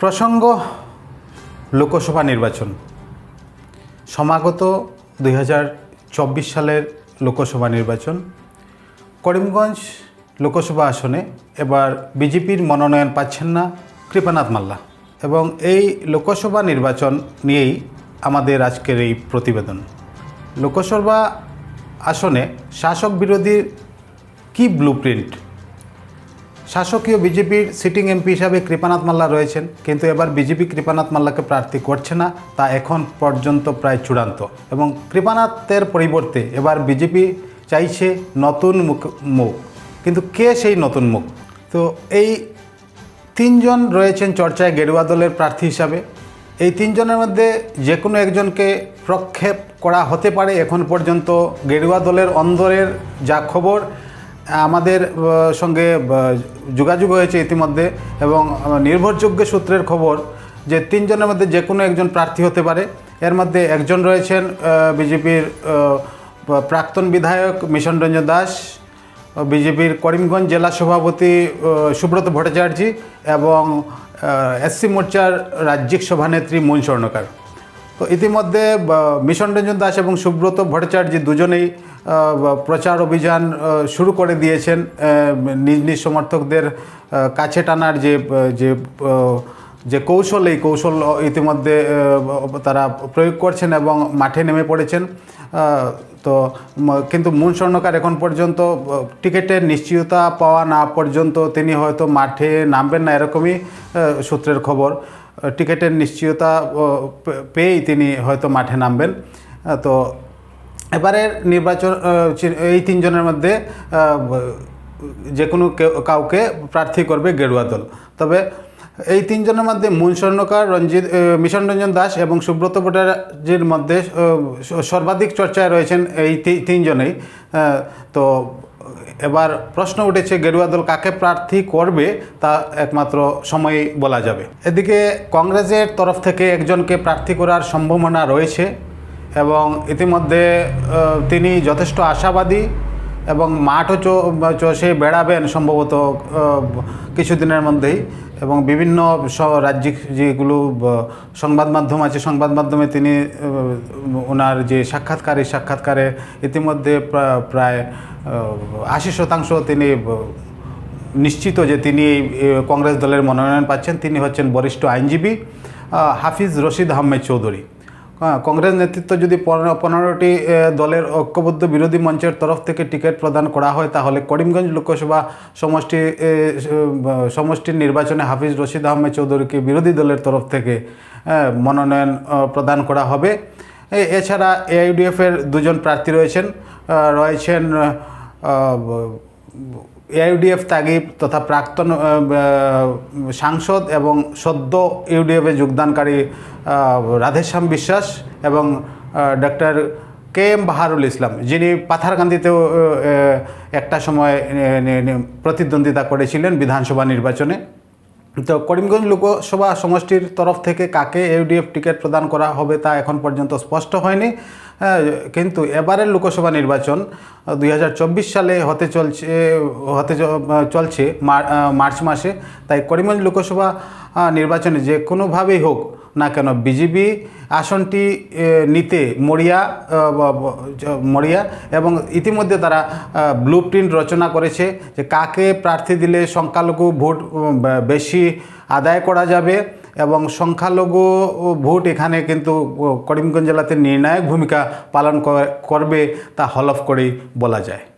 প্রসঙ্গ, লোকসভা নির্বাচন। সমাগত দুই হাজার চব্বিশ সালের লোকসভা নির্বাচন। করিমগঞ্জ লোকসভা আসনে এবার বিজেপির মনোনয়ন পাচ্ছেন না কৃপানাথ মাল্লা। এবং এই লোকসভা নির্বাচন নিয়েই আমাদের আজকের এই প্রতিবেদন। লোকসভা আসনে শাসক বিরোধীর কী ব্লুপ্রিন্ট শাসকীয় বিজেপির সিটিং এমপি হিসাবে কৃপানাথ মাল্লা রয়েছেন, কিন্তু এবার বিজেপি কৃপানাথ মাল্লাকে প্রার্থী করছে না, তা এখন পর্যন্ত প্রায় চূড়ান্ত। এবং কৃপানাথের পরিবর্তে এবার বিজেপি চাইছে নতুন মুখ মুখ। কিন্তু কে সেই নতুন মুখ? তো এই তিনজন রয়েছেন চর্চায় গেরুয়া দলের প্রার্থী হিসাবে। এই তিনজনের মধ্যে যে কোনো একজনকে প্রক্ষেপ করা হতে পারে। এখন পর্যন্ত গেরুয়া দলের অন্দরের যা খবর আমাদের সঙ্গে যোগাযোগ হয়েছে ইতিমধ্যে এবং নির্ভরযোগ্য সূত্রের খবর যে তিনজনের মধ্যে যে কোনো একজন প্রার্থী হতে পারে। এর মধ্যে একজন রয়েছেন বিজেপির প্রাক্তন বিধায়ক মিশন রঞ্জন দাস, বিজেপির করিমগঞ্জ জেলা সভাপতি সুব্রত ভট্টাচার্য এবং এসসি মোর্চার রাজ্যিক সভানেত্রী মন স্বর্ণকার তো ইতিমধ্যে মিশন রঞ্জন দাস এবং সুব্রত ভট্টাচার্য দুজনেই প্রচার অভিযান শুরু করে দিয়েছেন নিজ নিজ সমর্থকদের কাছে টানার যে যে যে কৌশল, এই কৌশল ইতিমধ্যে তারা প্রয়োগ করছেন এবং মাঠে নেমে পড়েছেন। তো কিন্তু মূল স্বর্ণকার এখন পর্যন্ত টিকিটের নিশ্চয়তা পাওয়া না পর্যন্ত তিনি হয়তো মাঠে নামবেন না এরকমই সূত্রের খবর। টিকিটের নিশ্চয়তা পেয়েই তিনি হয়তো মাঠে নামবেন। তো এবারের নির্বাচন এই তিনজনের মধ্যে যে কোনো কেউ- কাউকে প্রার্থী করবে গেরুয়া দল। তবে এই তিনজনের মধ্যে মুন স্বর্ণকার রঞ্জিত মিশন রঞ্জন দাস এবং সুব্রত ভট্টাচার্যের মধ্যে সর্বাধিক চর্চায় রয়েছেন এই তিনজনেই। তো এবার প্রশ্ন উঠেছে গেরুয়া দল কাকে প্রার্থী করবে, তা একমাত্র সময়ই বলা যাবে। এদিকে কংগ্রেসের তরফ থেকে একজনকে প্রার্থী করার সম্ভাবনা রয়েছে। এবং ইতিমধ্যে তিনি যথেষ্ট আশাবাদী এবং মাঠও চষে বেড়াবেন সম্ভবত কিছুদিনের মধ্যেই এবং বিভিন্ন রাজ্যিক যেগুলো সংবাদ মাধ্যম আছে, সংবাদ মাধ্যমে তিনি ওনার যে সাক্ষাৎকার এই সাক্ষাৎকারে ইতিমধ্যে প্রায় আশি শতাংশ তিনি নিশ্চিত যে তিনি কংগ্রেস দলের মনোনয়ন পাচ্ছেন। তিনি হচ্ছেন বরিষ্ঠ আইনজীবী হাফিজ রশিদ আহমেদ চৌধুরী। হ্যাঁ, কংগ্রেস নেতৃত্ব যদি পনেরো পনেরোটি দলের ঐক্যবদ্ধ বিরোধী মঞ্চের তরফ থেকে টিকিট প্রদান করা হয় তাহলে করিমগঞ্জ লোকসভা সমষ্টি সমষ্টির নির্বাচনে হাফিজ রশিদ আহমেদ চৌধুরীকে বিরোধী দলের তরফ থেকে মনোনয়ন প্রদান করা হবে। এছাড়া এআইডিএফের দুজন প্রার্থী রয়েছেন রয়েছেন এআইডিএফ তাগিব তথা প্রাক্তন সাংসদ এবং সদ্য ইউডিএফে যোগদানকারী রাধেশ্যাম বিশ্বাস এবং doctor K M Baharul Islam, যিনি পাথারকান্দিতেও একটা সময় প্রতিদ্বন্দ্বিতা করেছিলেন বিধানসভা নির্বাচনে। তো করিমগঞ্জ লোকসভা সমষ্টির তরফ থেকে কাকে ইউডিএফ টিকিট প্রদান করা হবে তা এখন পর্যন্ত স্পষ্ট হয়নি। হ্যাঁ, কিন্তু এবারের লোকসভা নির্বাচন দুই হাজার চব্বিশ সালে হতে চলছে হতে চলছে মার্চ মাসে। তাই করিমগঞ্জ লোকসভা নির্বাচনে যে কোনোভাবেই হোক না কেন? বিজেপি আসনটি নিতে মরিয়া মরিয়া এবং ইতিমধ্যে তারা ব্লু প্রিন্ট রচনা করেছে যে কাকে প্রার্থী দিলে সংখ্যালঘু ভোট বেশি আদায় করা যাবে এবং সংখ্যালঘু ভোট এখানে কিন্তু করিমগঞ্জ জেলাতে নির্ণায়ক ভূমিকা পালন করবে তা হলফ করেই বলা যায়।